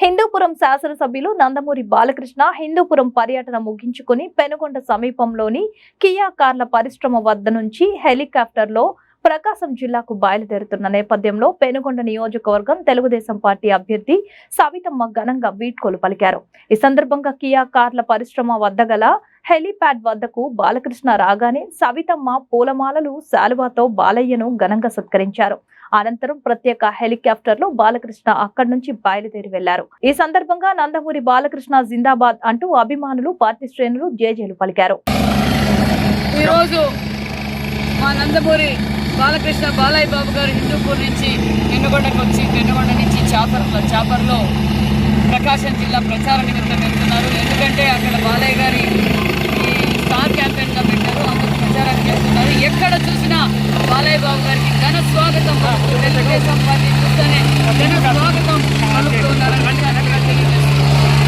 హిందూపురం శాసనసభ్యులు నందమూరి బాలకృష్ణ హిందూపురం పర్యటన ముగించుకుని పెనుగొండ సమీపంలోని కియా కార్ల పరిశ్రమ వద్ద నుంచి హెలికాప్టర్లో ప్రకాశం జిల్లాకు బయలుదేరుతున్న నేపథ్యంలో పెనుగొండ నియోజకవర్గం తెలుగుదేశం పార్టీ అభ్యర్థి సవితమ్మ ఘనంగా వీడ్కోలు పలికారు. ఈ సందర్భంగా కియా కార్ల పరిశ్రమ వద్ద గల హెలీప్యాడ్ వద్దకు బాలకృష్ణ రాగానే సవితమ్మ పూలమాలలు శాలువాతో బాలయ్యను ఘనంగా సత్కరించారు. అనంతరం ప్రత్యేక హెలికాప్టర్లో బాలకృష్ణ అక్కడి నుంచి బయలుదేరి వెళ్ళారు ఈ సందర్భంగా నందమూరి బాలకృష్ణ జిందాబాద్ అంటూ అభిమానులు పార్టీ శ్రేణులు జేజేలు పలికారు. ఈరోజు మా నందమూరి బాలకృష్ణ బాలయ్య బాబు గారు హిందూపూర్ నుంచి వెన్నుగొండకు వచ్చి వెన్నుగొండ నుంచి చాపర్లో చాపర్లో ప్రకాశం జిల్లా ప్రచార నిమిత్తం వెళ్తున్నారు. ఎందుకంటే అక్కడ బాలయ్య ఎక్కడ చూసినా బాలయ్య బాబు గారికి ఘన స్వాగతం. తెలుగుదేశం పార్టీ చూస్తేనే ఘన స్వాగతం.